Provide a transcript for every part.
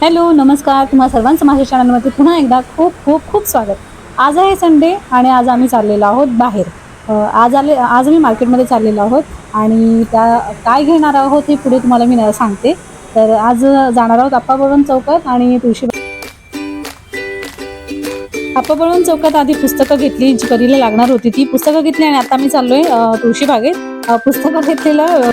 Hello नमस्कार. तुम्हा सर्वांचं माझ्या चॅनलमध्ये पुन्हा एकदा खूप खूप खूप स्वागत. आज आहे संडे आणि आज आम्ही चाललेलो आहोत बाहेर. आज आले आज आम्ही मार्केटमध्ये चाललेलो आहोत आणि त्या काय घेणार आहोत हे पुढे तुम्हाला मी न- सांगते. तर आज जाणार आहोत अप्पाबळवण चौकात आणि तुळशी अप्पाबळवण चौकात आधी पुस्तकं घेतली जी करीला लागणार होती ती पुस्तकं घेतली आणि आता मी चाललोय आहे तुळशी बागेत पुस्तकं घेतलेलं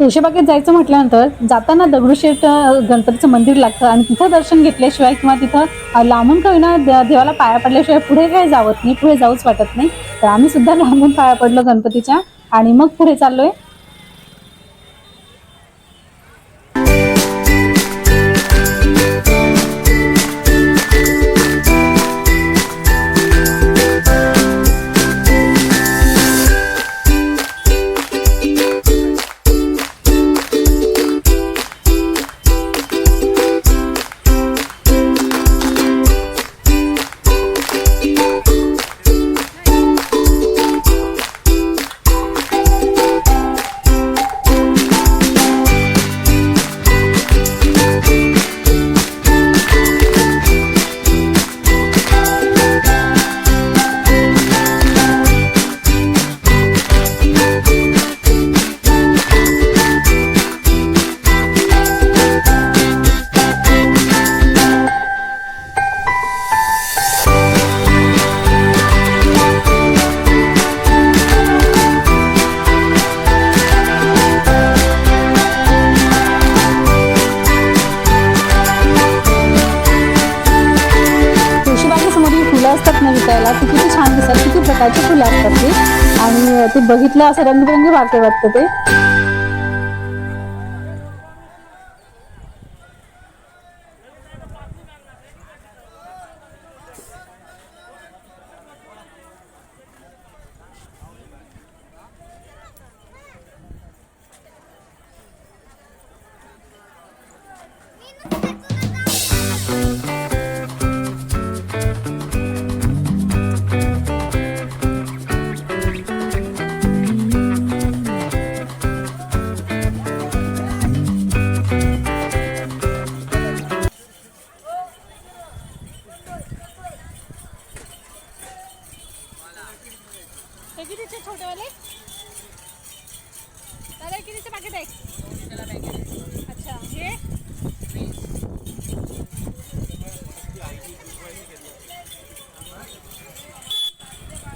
तुळशीबागेत जायचं म्हटल्यानंतर जाताना दगडूशेठ गणपतीचं मंदिर लागतं आणि तिथं दर्शन घेतल्याशिवाय किंवा तिथं लांबून का होईना देवाला पाया पडल्याशिवाय पुढे काय जावत नाही पुढे जाऊच वाटत नाही. तर आम्ही सुद्धा लांबून पाया पडलो गणपतीच्या आणि मग पुढे चाललोय. आहे वाटतात ती. आणि ते बघितलं असं रंगबिरंगी वाटते वाटतं ते. हे कितीचे छोटेवाले. दादा कितीचे पाकिट आहे अच्छा हे.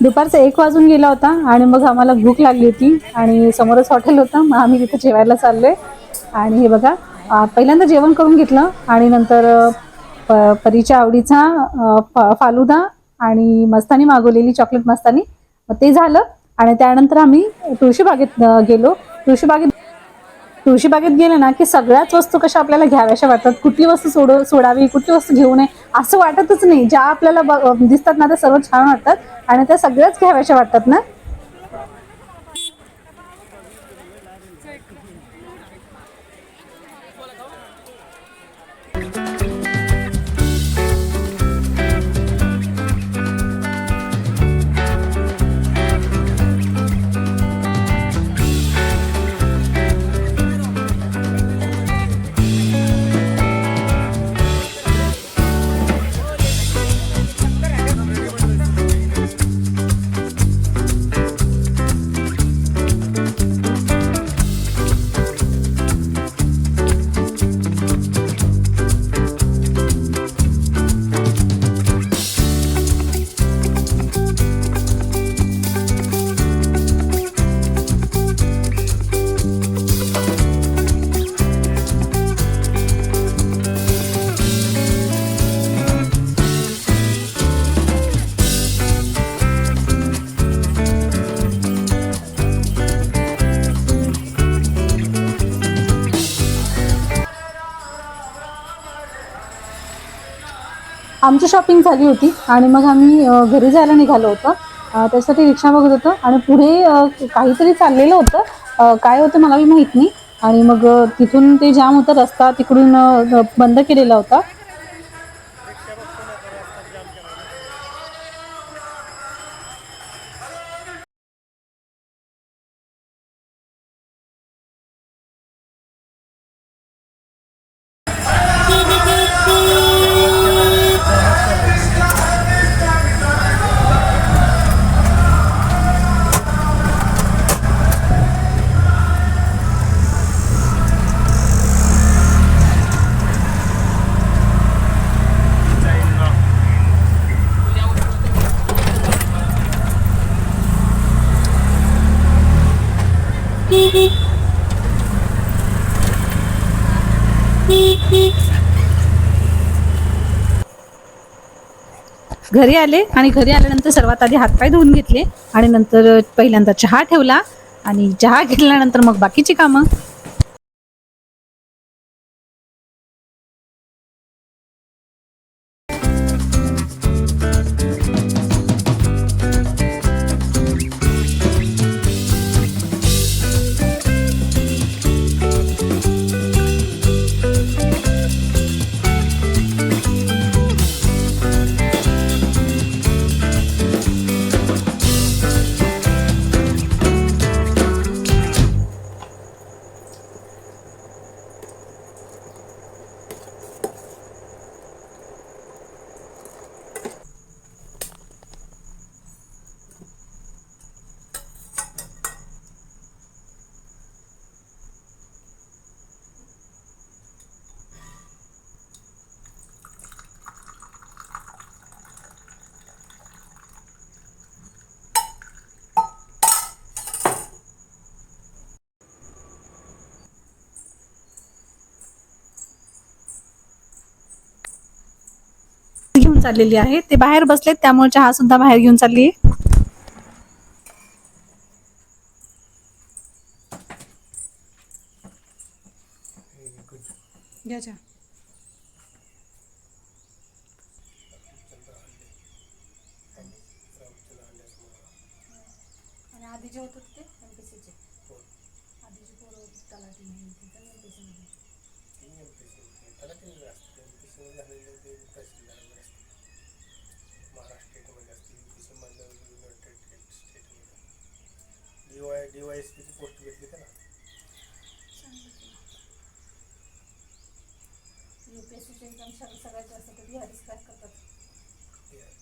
दुपारचा एक वाजून गेला होता आणि मग आम्हाला भूक लागली होती आणि समोरच हॉटेल होतं मग आम्ही तिथे जेवायला चाललोय. आणि हे बघा पहिल्यांदा जेवण करून घेतलं आणि नंतर प- परीच्या आवडीचा फालुदा आणि मस्तानी मागवलेली चॉकलेट मस्तानी मग ते झालं आणि त्यानंतर आम्ही तुळशीबागेत गेलो. तुळशीबागेत तुळशीबागेत गेले ना की सगळ्याच वस्तू कशा आपल्याला घ्याव्याशा वाटतात. कुठली वस्तू सोड सोडावी कुठली वस्तू घेऊ नये असं वाटतच नाही. ज्या आपल्याला दिसतात ना त्या सर्व छान वाटतात आणि त्या सगळ्याच घ्याव्याशा वाटतात ना. आमची शॉपिंग झाली होती आणि मग आम्ही घरी जायला निघालो होतो. त्यासाठी रिक्षा बघत होतो आणि पुढे काहीतरी चाललेलं होतं. काय होतं मलाही माहीत नाही. आणि मग तिथून ते जाम होतं रस्ता तिकडून बंद केलेला होता. घरी आले आणि घरी आल्यानंतर सर्वात आधी हातपाय धुवून घेतले आणि नंतर पहिल्यांदा चहा ठेवला आणि चहा घेतल्यानंतर मग बाकीची कामं. चाललेली आहे. ते बाहेर बसलेत त्यामुळे चहा सुद्धा बाहेर घेऊन चालली आहे घ्या चहा. आणि आधी जे होतं ते एमपीसीचे आधीचे पोरं होती तलाठी म्हणून तिथं MPC मध्ये. डीवाय डीवायएसपीची पोस्ट घेतली का ना युपीएससीचे एक्झाम सगळ्यात जास्त तर बिहारीच क्रॅक करतात ते आहे.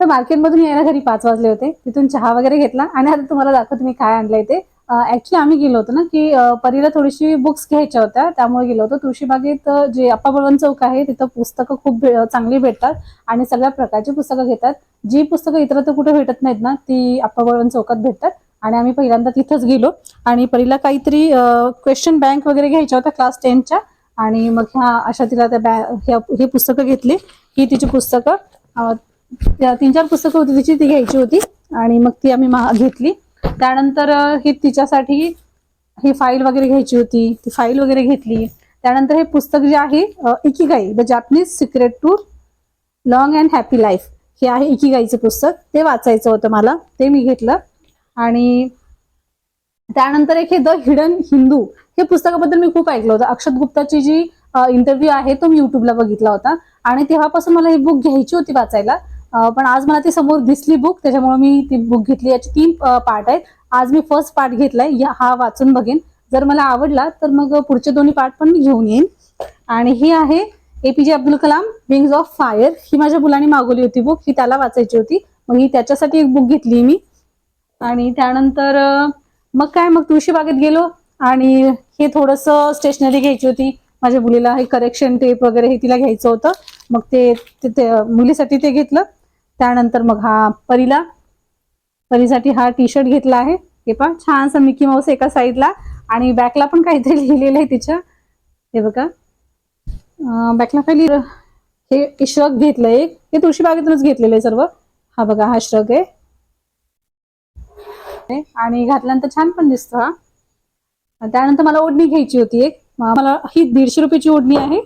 तर मार्केटमधून यायला घरी पाच वाजले होते तिथून चहा वगैरे घेतला आणि आता तुम्हाला दाखवतो मी काय आणलंय ते ऍक्च्युली आम्ही गेलो होतो ना की परीला थोडीशी बुक्स घ्यायच्या होत्या. त्यामुळे गेलो होतो. तुळशीबागेत जे अप्पा बळवंत चौक आहे तिथं पुस्तकं खूप चांगली भेटतात आणि सगळ्या प्रकारची पुस्तकं घेतात. जी पुस्तकं इतरत्र कुठे भेटत नाहीत ना ती अप्पा बळवंत चौकात भेटतात. आणि आम्ही पहिल्यांदा तिथंच गेलो. आणि परीला काहीतरी क्वेश्चन बँक वगैरे घ्यायच्या होत्या क्लास टेनच्या आणि मग ह्या अशा तिला त्या बॅ हे पुस्तकं घेतली. ही तिची पुस्तकं त्या तीन चार पुस्तकं होती तिची ती घ्यायची होती. आणि मग ती आम्ही घेतली. त्यानंतर ही तिच्यासाठी ही फाईल वगैरे घ्यायची होती ती फाईल वगैरे घेतली. त्यानंतर हे पुस्तक जे आहे Ikigai the Japanese secret to long and happy life. हे आहे इकिगाईचं पुस्तक. ते वाचायचं होतं मला ते मी घेतलं. आणि त्यानंतर एक हे द हिडन हिंदू हे पुस्तकाबद्दल मी खूप ऐकलं होतं. अक्षत गुप्ताची जी इंटरव्ह्यू आहे तो मी युट्यूबला बघितला होता. आणि तेव्हापासून मला ही बुक घ्यायची होती वाचायला. पण आज मला ती समोर दिसली बुक त्याच्यामुळे मी ती बुक घेतली. याची तीन पार्ट आहेत. आज मी फर्स्ट पार्ट घेतलाय. या हा वाचून बघेन. जर मला आवडला तर मग पुढचे दोन्ही पार्ट पण मी घेऊन येईन. आणि ही आहे APJ Abdul Kalam wings of fire ही माझ्या मुलांनी मागवली होती बुक ही त्याला वाचायची होती. मग ही त्याच्यासाठी एक बुक घेतली मी. आणि त्यानंतर मग काय? मग तुळशीबागेत गेलो. आणि हे थोडंसं स्टेशनरी घ्यायची होती. माझ्या मुलीला हे करेक्शन टेप वगैरे हे तिला घ्यायचं होतं. मग ते ते- ते मुलीसाठी ते घेतलं. त्यानंतर मग हा परीला परीसाठी हा टी शर्ट घेतला आहे. हे पण छानसा मिकी माऊस एका साईडला आणि बॅकला पण काहीतरी लिहिलेलं आहे तिच्या. हे बघा. बॅकला काय लिहिलं हे श्रग घेतलं एक. हे तुळशीबागेतूनच घेतलेलं आहे सर्व. हा बघा हा श्रग आहे. आणि घातल्यानंतर छान पण दिसतो हा. त्यानंतर मला ओढणी घ्यायची होती एक. मला ही दीडशे रुपयाची ओढणी आहे.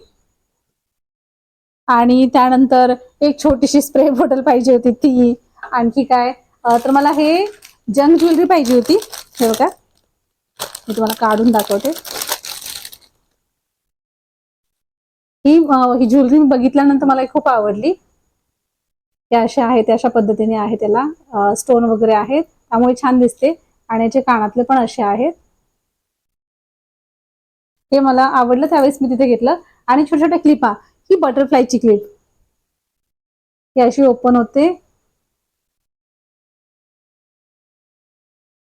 आणि त्यानंतर एक छोटीशी स्प्रे बॉटल पाहिजे होती ती. आणखी काय? तर मला हे जंग ज्वेलरी पाहिजे होती. हे बघा. मी तुम्हाला काढून दाखवते. ही ही ज्वेलरी मी बघितल्यानंतर मला खूप आवडली. त्या अशा आहेत त्या अशा पद्धतीने आहे त्याला. स्टोन वगैरे आहेत. त्यामुळे छान दिसते. आणि याचे कानातले पण असे आहेत. हे मला आवडलं त्यावेळेस मी तिथे घेतलं. आणि छोट्या छोट्या क्लिपा ही बटरफ्लायची क्लिप ही अशी ओपन होते.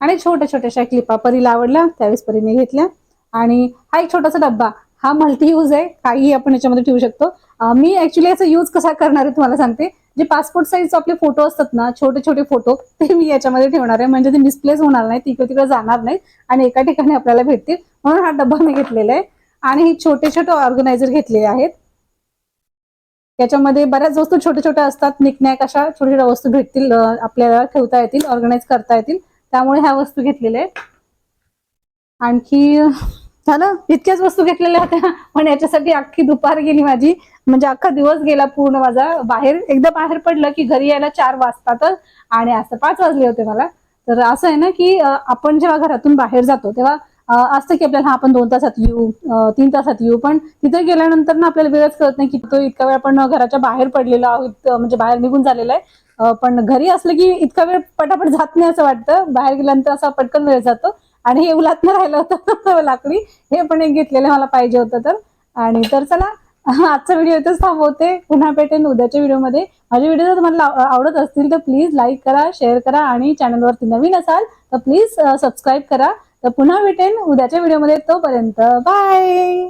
आणि छोट्या छोट्याशा क्लिपा परीला आवडल्या त्यावेळेस परीने घेतल्या. आणि हा एक छोटासा डब्बा हा मल्टी यूज आहे काही आपण याच्यामध्ये ठेवू शकतो. मी ऍक्च्युली याचा यूज कसा करणार आहे तुम्हाला सांगते. जे पासपोर्ट साईज आपले फोटो असतात ना छोटे छोटे फोटो ते मी याच्यामध्ये ठेवणार आहे. म्हणजे ते मिसप्लेस होणार नाही तिकडे तिकडे जाणार नाही आणि एका ठिकाणी आपल्याला भेटतील. म्हणून हा डब्बा मी घेतलेला आहे. आणि हे छोटे छोटे ऑर्गनायझर घेतलेले आहेत. याच्यामध्ये बऱ्याच वस्तू छोट्या छोट्या असतात. निकनॅक अशा छोट्या छोट्या वस्तू भेटतील आपल्याला ठेवता येतील ऑर्गनाईज करता येतील. त्यामुळे ह्या वस्तू घेतलेल्या आहेत. आणखी झालं? इतक्याच वस्तू घेतलेल्या होत्या. पण याच्यासाठी अख्खी दुपार गेली माझी. म्हणजे अख्खा दिवस गेला पूर्ण माझा. बाहेर एकदा बाहेर पडलं की घरी यायला चार वाजतातच. आणि असं पाच वाजले होते मला. तर असं आहे ना की आपण जेव्हा घरातून बाहेर जातो तेव्हा असतं की आपल्याला हा आपण दोन तासात येऊ तीन तासात येऊ पण तिथे गेल्यानंतर ना आपल्याला वेळच कळत नाही की तो इतका वेळ आपण घराच्या बाहेर पडलेलो आहोत म्हणजे बाहेर निघून झालेला आहे. पण घरी असलं की इतका वेळ पटापट जात नाही असं वाटतं. बाहेर गेल्यानंतर असा पटकन वेळ जातो. आणि हे उलात राहिलं होतं लाकडी हे पण एक घेतलेलं मला पाहिजे होतं तर. आणि तर चला आजचा व्हिडिओ इथेच थांबवते. पुन्हा भेटेन उद्याच्या व्हिडिओमध्ये. माझे व्हिडिओ जर तुम्हाला आवडत असतील तर प्लीज लाईक करा शेअर करा आणि चॅनलवरती नवीन असाल तर प्लीज सबस्क्राईब करा. तर पुन्हा भेटेन उद्याच्या व्हिडिओमध्ये तोपर्यंत बाय.